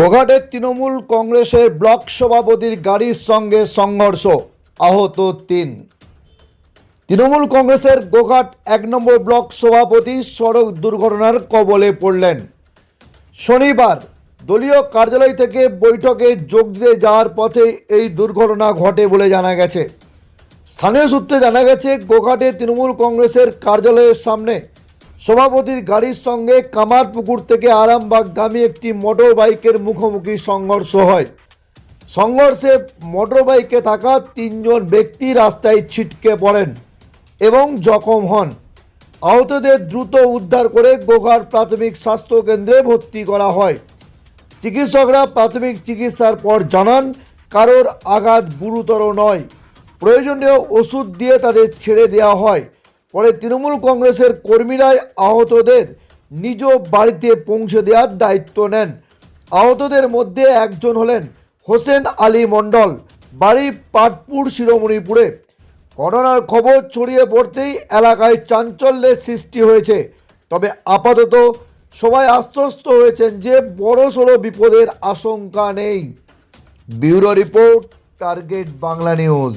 গোঘাটের তৃণমূল কংগ্রেসের ব্লক সভাপতির গাড়ির সঙ্গে সংঘর্ষ, আহত তিন। তৃণমূল কংগ্রেসের গোঘাট এক নম্বর ব্লক সভাপতি সড়ক দুর্ঘটনার কবলে পড়লেন। শনিবার দলীয় কার্যালয় থেকে বৈঠকে যোগ দিতে যাওয়ার পথে এই দুর্ঘটনা ঘটে বলে জানা গেছে। স্থানীয় সূত্রে জানা গেছে, গোঘাটে তৃণমূল কংগ্রেসের কার্যালয়ের সামনে সভাপতির গাড়ির সঙ্গে কামারপুকুর থেকে আরামবাগগামী একটি মোটর বাইকের মুখোমুখি সংঘর্ষ হয়। সংঘর্ষে মোটর বাইকে থাকা তিনজন ব্যক্তি রাস্তায় ছিটকে পড়েন এবং জখম হন। আহতদের দ্রুত উদ্ধার করে গোঘাট প্রাথমিক স্বাস্থ্য কেন্দ্রে ভর্তি করা হয়। চিকিৎসকরা প্রাথমিক চিকিৎসার পর জানান, কারোর আঘাত গুরুতর নয়। প্রয়োজনীয় ওষুধ দিয়ে তাদের ছেড়ে দেওয়া হয়। পরে তৃণমূল কংগ্রেসের কর্মীরাই আহতদের নিজ বাড়িতে পৌঁছে দেওয়ার দায়িত্ব নেন। আহতদের মধ্যে একজন হলেন হোসেন আলী মণ্ডল, বাড়ি পাটপুর শিরোমণিপুরে। ঘটনার খবর ছড়িয়ে পড়তেই এলাকায় চাঞ্চল্যের সৃষ্টি হয়েছে। তবে আপাতত সবাই আশ্বস্ত হয়েছেন যে বড় সড়ো বিপদের আশঙ্কা নেই। Bureau report, target Bangla news.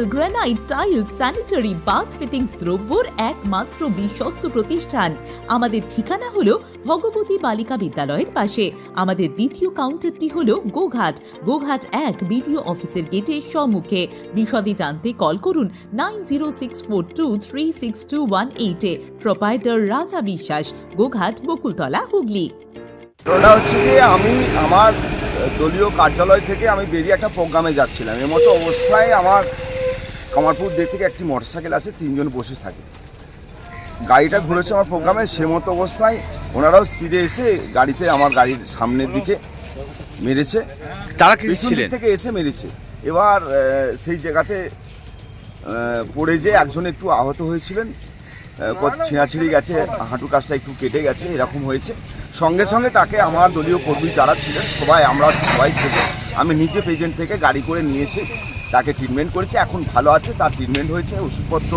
granite tiles sanitary bath fittings দ্রব্যর একমাত্র বিশ্বস্ত প্রতিষ্ঠান। আমাদের ঠিকানা হলো ভগবতী বালিকা বিদ্যালয়ের পাশে। আমাদের দ্বিতীয় কাউন্টারটি হলো গোঘাট। গোঘাট এক বিডিও অফিসের গেটের সম্মুখে। বিশদে জানতে কল করুন nine zero six four two three six two one এইটে প্রোপাইটার রাজা বিশ্বাস, গোঘাট, বকুলতলা, হুগলি। হচ্ছে কি, আমি আমার দলীয় কার্যালয় থেকে আমি বেরিয়ে একটা প্রোগ্রামে যাচ্ছিলাম। এর মতো অবস্থায় আমার কামারপুর দিক থেকে একটি মোটরসাইকেল আছে তিনজন বসে থাকে। গাড়িটা ঘুরেছে আমার প্রোগ্রামে সে মতো অবস্থায় ওনারাও স্পিডে এসে গাড়িতে আমার গাড়ির সামনের দিকে মেরেছে। তারা কি পেছন দিক ছিলেন? থেকে এসে মেরেছে। এবার সেই জায়গাতে পড়ে যে একজন একটু আহত হয়েছিলেন কত ছিঁড়াছিঁড়ি গেছে হাঁটু কাজটা একটু কেটে গেছে এরকম হয়েছে। সঙ্গে সঙ্গে তাকে আমার দলীয় কর্মী যারা ছিলেন সবাই আমরা সবাই থেকে আমি নিজে পেজেন্ট থেকে গাড়ি করে নিয়ে এসে তাকে ট্রিটমেন্ট করেছে এখন ভালো আছে তার ট্রিটমেন্ট হয়েছে ওষুধপত্র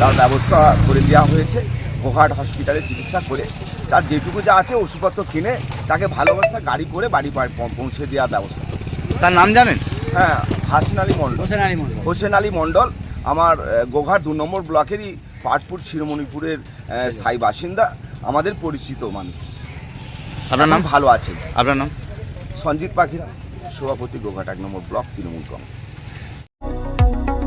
তার ব্যবস্থা করে দেওয়া হয়েছে গোহাট হসপিটালে চিকিৎসা করে তার যেটুকু যা আছে ওষুধপত্র কিনে তাকে ভালো অবস্থা গাড়ি করে বাড়ি পৌঁছে দেওয়ার ব্যবস্থা তার নাম জানেন? হ্যাঁ হাসিন আলী মণ্ডল। হোসেন আলী মন্ডল হোসেন আলী মণ্ডল আমার গোঘাট দু নম্বর ব্লকেরই পাটপুর শিরোমণিপুরের স্থায়ী বাসিন্দা আমাদের পরিচিত মানুষ। আপনার নাম? ভালো আছে আপনার নাম? সঞ্জিত পাখিরা সভাপতি গোঘাট এক নম্বর ব্লক তৃণমূল কংগ্রেস।